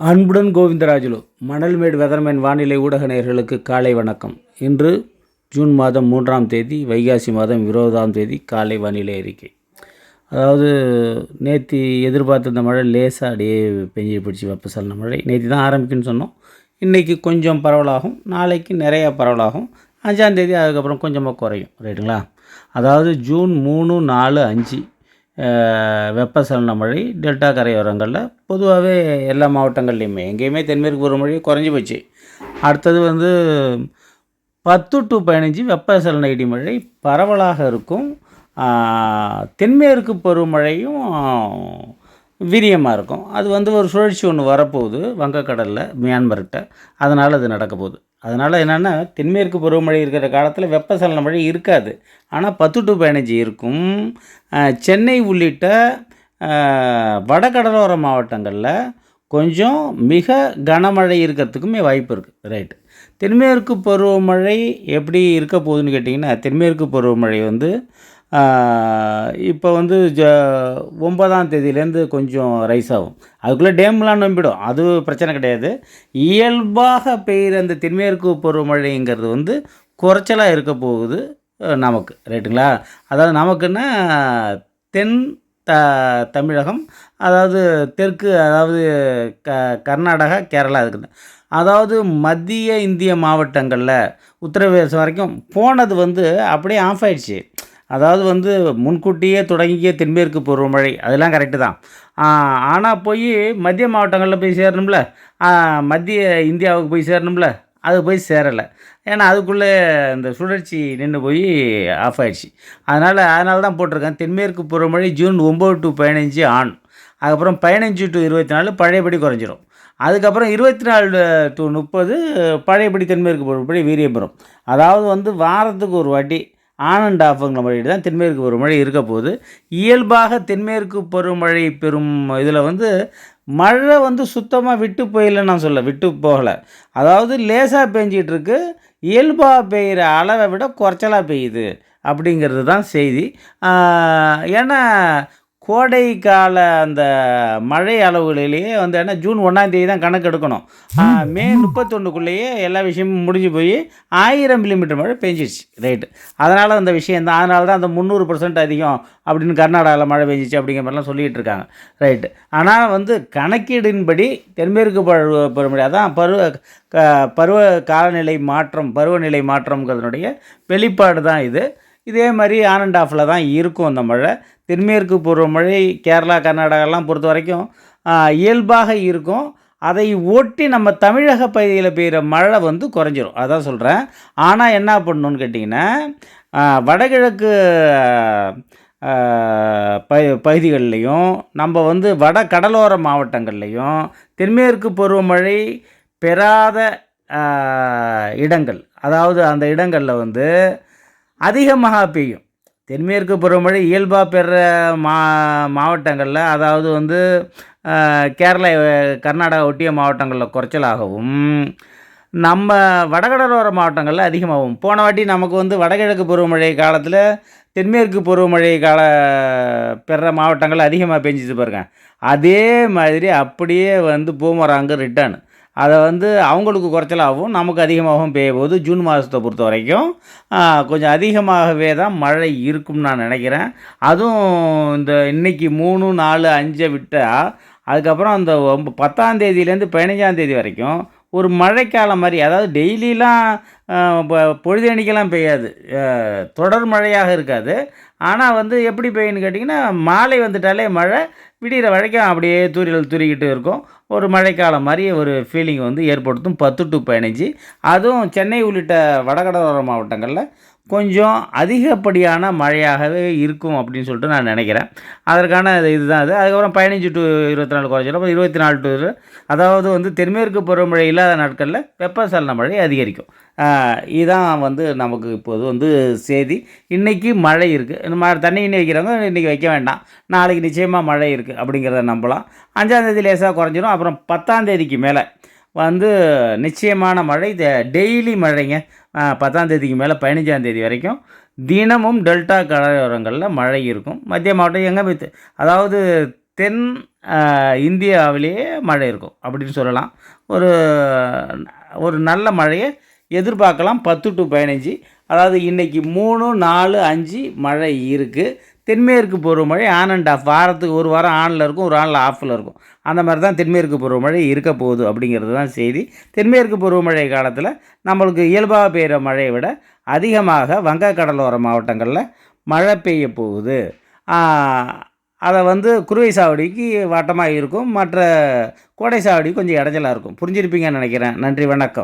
அன்புடன் கோவிந்தராஜுலு மணல்மேடு வெதர்மேன் வானிலை ஊடக நேயர்களுக்கு காலை வணக்கம். இன்று ஜூன் மாதம் மூன்றாம் தேதி வைகாசி மாதம் இருபதாம் தேதி காலை வானிலை அறிக்கை. அதாவது நேற்று எதிர்பார்த்த இந்த மழை லேசாக அப்படியே பெஞ்சு பிடிச்சி வெப்பசலன மழை. நேற்று தான் ஆரம்பிக்குன்னு சொன்னோம். இன்றைக்கி கொஞ்சம் பரவலாகும் நாளைக்கு நிறையா பரவலாகும். அஞ்சாந்தேதி அதுக்கப்புறம் கொஞ்சமாக குறையும். ரைட்டுங்களா? அதாவது ஜூன் மூணு நாலு அஞ்சு வெப்பசலன மழை டெல்டா கரையோரங்களில் பொதுவாகவே எல்லா மாவட்டங்கள்லேயுமே எங்கேயுமே தென்மேற்கு பருவமழை குறைஞ்சி போச்சு. அடுத்தது வந்து பத்து டு பதினஞ்சு வெப்பசலன இடிமழை பரவலாக இருக்கும். தென்மேற்கு பருவமழையும் வீரியமாக இருக்கும். அது வந்து ஒரு சுழற்சி ஒன்று வரப்போகுது வங்கக்கடலில் மியான்மர்கிட்ட. அதனால் அது நடக்க போகுது. அதனால் என்னென்னா தென்மேற்கு பருவமழை இருக்கிற காலத்தில் வெப்பசலன மழை இருக்காது. ஆனால் பத்து டு பதினஞ்சு இருக்கும். சென்னை உள்ளிட்ட வடகடலோர மாவட்டங்களில் கொஞ்சம் மிக கனமழை இருக்கிறதுக்குமே வாய்ப்பு இருக்குது ரைட்டு. தென்மேற்கு பருவமழை எப்படி இருக்க போகுதுன்னு கேட்டிங்கன்னா தென்மேற்கு பருவமழை வந்து இப்போ வந்து ஜ ஒன்பதாம் தேதியிலேருந்து கொஞ்சம் ரைஸ் ஆகும். அதுக்குள்ளே டேம்லாம் நம்பிடும். அது பிரச்சனை கிடையாது. இயல்பாக பெய்கிற அந்த தென்மேற்கு பருவமழைங்கிறது வந்து குறைச்சலாக இருக்க போகுது நமக்கு. ரைட்டுங்களா? அதாவது நமக்குன்னா தென் த தமிழகம் அதாவது தெற்கு அதாவது க கர்நாடகா கேரளா இருக்குது அதாவது மத்திய இந்திய மாவட்டங்களில் உத்தரப்பிரதேசம் வரைக்கும் போனது வந்து அப்படியே ஆஃப் ஆயிடுச்சு. அதாவது வந்து முன்கூட்டியே தொடங்கிய தென்மேற்கு பருவமழை அதெல்லாம் கரெக்டு தான். ஆனால் போய் மத்திய மாவட்டங்களில் போய் சேரணும்ல? மத்திய இந்தியாவுக்கு போய் சேரணும்ல? அது போய் சேரலை. ஏன்னா அதுக்குள்ளே இந்த சுழற்சி நின்று போய் ஆஃப் ஆயிடுச்சு. அதனால் அதனால தான் போட்டிருக்கேன். தென்மேற்கு பருவமழை ஜூன் ஒம்பது டு பதினஞ்சு ஆன். அதுக்கப்புறம் பதினஞ்சு டு இருபத்தி நாலு பழையபடி குறைஞ்சிரும். அதுக்கப்புறம் இருபத்தி நாலு டு முப்பது பழையபடி தென்மேற்கு பருவமழை வீரியபுரம் அதாவது வந்து வாரத்துக்கு ஒரு வாட்டி ஆன் அண்ட் ஆஃப்ங்கிற தான் தென்மேற்கு பருவமழை இருக்க போகுது. இயல்பாக தென்மேற்கு பருவமழை பெறும் இதில் வந்து மழை வந்து சுத்தமாக விட்டு போயிடல நான் சொல்ல விட்டு போகலை. அதாவது லேசாக பெஞ்சிகிட்ருக்கு இருக்கு இயல்பாக பெய்கிற அளவை விட குறைச்சலாக பெய்யுது அப்படிங்கிறது தான் செய்தி. ஏன்னா கோடை கால அந்த மழை அளவுகளிலேயே வந்து ஏன்னா ஜூன் ஒன்றாந்தேதி தான் கணக்கு எடுக்கணும். மே முப்பத்தொன்றுக்குள்ளேயே எல்லா விஷயமும் முடிஞ்சு போய் ஆயிரம் மில்லிமீட்டர் மழை பெஞ்சிருச்சு ரைட்டு அதனால் அந்த விஷயம் தான் அதனால தான் அந்த முந்நூறு பர்சன்ட் அதிகம் அப்படின்னு கர்நாடகாவில் மழை பெஞ்சிச்சு அப்படிங்கிற மாதிரிலாம் சொல்லிகிட்டு இருக்காங்க ரைட்டு ஆனால் வந்து கணக்கீடின்படி தென்மேற்கு பருவ பருவமழை அதான் பருவ க பருவ காலநிலை மாற்றம் பருவநிலை மாற்றம்ங்கிறதுனுடைய வெளிப்பாடு தான் இது. இதே மாதிரி ஆன் அண்ட் ஆஃபில் தான் இருக்கும் அந்த மழை. தென்மேற்கு பருவமழை கேரளா கர்நாடகாலாம் பொறுத்த வரைக்கும் இயல்பாக இருக்கும். அதை ஒட்டி நம்ம தமிழக பகுதியில் பெய்கிற மழை வந்து குறைஞ்சிரும். அதான் சொல்கிறேன் ஆனால் என்ன பண்ணணுன்னு கேட்டிங்கன்னா வடகிழக்கு ப பகுதிகள்லையும் நம்ம வந்து வட கடலோர மாவட்டங்கள்லையும் தென்மேற்கு பருவமழை பெறாத இடங்கள். அதாவது அந்த இடங்களில் வந்து அதிகமாக பெய்யும். தென்மேற்கு பருவமழை இயல்பாக பெற மா மாவட்டங்களில் அதாவது வந்து கேரளா கர்நாடகா ஒட்டிய மாவட்டங்களில் குறைச்சலாகவும் நம்ம வடகடலோர மாவட்டங்களில் அதிகமாகும் போன வாட்டி நமக்கு வந்து வடகிழக்கு பருவமழை காலத்தில் தென்மேற்கு பருவமழை கால பெற மாவட்டங்கள் அதிகமாக பெஞ்சிச்சு பாருங்க. அதே மாதிரி அப்படியே வந்து பூமராங்கு ரிட்டர்ன் அதை வந்து அவங்களுக்கு குறைச்சலாகவும் நமக்கு அதிகமாகவும் பெய்ய போது ஜூன் மாதத்தை பொறுத்த வரைக்கும் கொஞ்சம் அதிகமாகவே தான் மழை இருக்கும்னு நான் நினைக்கிறேன். அதுவும் இந்த இன்றைக்கி மூணு நாலு அஞ்சை விட்டால் அதுக்கப்புறம் அந்த பத்தாம் தேதியிலேருந்து பதினஞ்சாம் தேதி வரைக்கும் ஒரு மழைக்காலம் மாதிரி அதாவது டெய்லிலாம் பொழுதணிக்கெல்லாம் பெய்யாது. தொடர் மழையாக இருக்காது. ஆனால் வந்து எப்படி பெய்யுன்னு கேட்டிங்கன்னா மாலை வந்துட்டாலே மழை விடிகிற வரைக்கும் அப்படியே தூரிகள் தூரிக்கிட்டு இருக்கும். ஒரு மழைக்காலம் மாதிரி ஒரு ஃபீலிங் வந்து ஏற்படுத்தும். பத்து டு பதினஞ்சு. அதுவும் சென்னை உள்ளிட்ட வடகடலோர மாவட்டங்களில் கொஞ்சம் அதிகப்படியான மழையாகவே இருக்கும் அப்படின்னு சொல்லிட்டு நான் நினைக்கிறேன். அதற்கான இது இதுதான் அது அதுக்கப்புறம் பதினஞ்சு டு இருபத்தி நாலு குறைஞ்சிடும் அப்புறம் இருபத்தி நாலு டு அதாவது வந்து தென்மேற்கு பருவமழை இல்லாத நாட்களில் வெப்பசலன மழை அதிகரிக்கும். இதுதான் இதான் வந்து நமக்கு இப்போது வந்து செய்தி. இன்றைக்கி மழை இருக்குது ம தண்ணி இன்னி வைக்கிறவங்க இன்றைக்கி வைக்க வேண்டாம். நாளைக்கு நிச்சயமாக மழை இருக்குது அப்படிங்கிறத நம்பலாம். அஞ்சாந்தேதி லேசாக குறைஞ்சிரும். அப்புறம் பத்தாம் தேதிக்கு மேலே வந்து நிச்சயமான மழை. டெய்லி மழைங்க. பத்தாந்தேதிக்கு மேலே பதினஞ்சாந்தேதி வரைக்கும் தினமும் டெல்டா கடலோரங்களில் மழை இருக்கும். மத்திய மாவட்டம் எங்கே போய் அதாவது தென் இந்தியாவிலேயே மழை இருக்கும். அப்படின்னு சொல்லலாம். ஒரு ஒரு நல்ல மழையை எதிர்பார்க்கலாம். பத்து டு பதினஞ்சு. அதாவது இன்றைக்கி மூணு நாலு அஞ்சு மழை இருக்குது தென்மேற்கு பருவமழை ஆன் அண்ட் ஆஃப் வாரத்துக்கு ஒரு வாரம் ஆனில் இருக்கும் ஒரு ஆனில் ஆஃபில் இருக்கும். அந்த மாதிரி தான் தென்மேற்கு பருவமழை இருக்க போகுது அப்படிங்கிறது தான் செய்தி. தென்மேற்கு பருவமழை காலத்தில் நம்மளுக்கு இயல்பாக பெய்கிற மழையை விட அதிகமாக வங்கக்கடலோர மாவட்டங்களில் மழை பெய்ய போகுது. அதை வந்து குருவை சாவடிக்கு வாட்டமாக இருக்கும் மற்ற கோடை சாவடி கொஞ்சம் இடைஞ்சலாக இருக்கும். புரிஞ்சிருப்பீங்கன்னு நினைக்கிறேன். நன்றி வணக்கம்.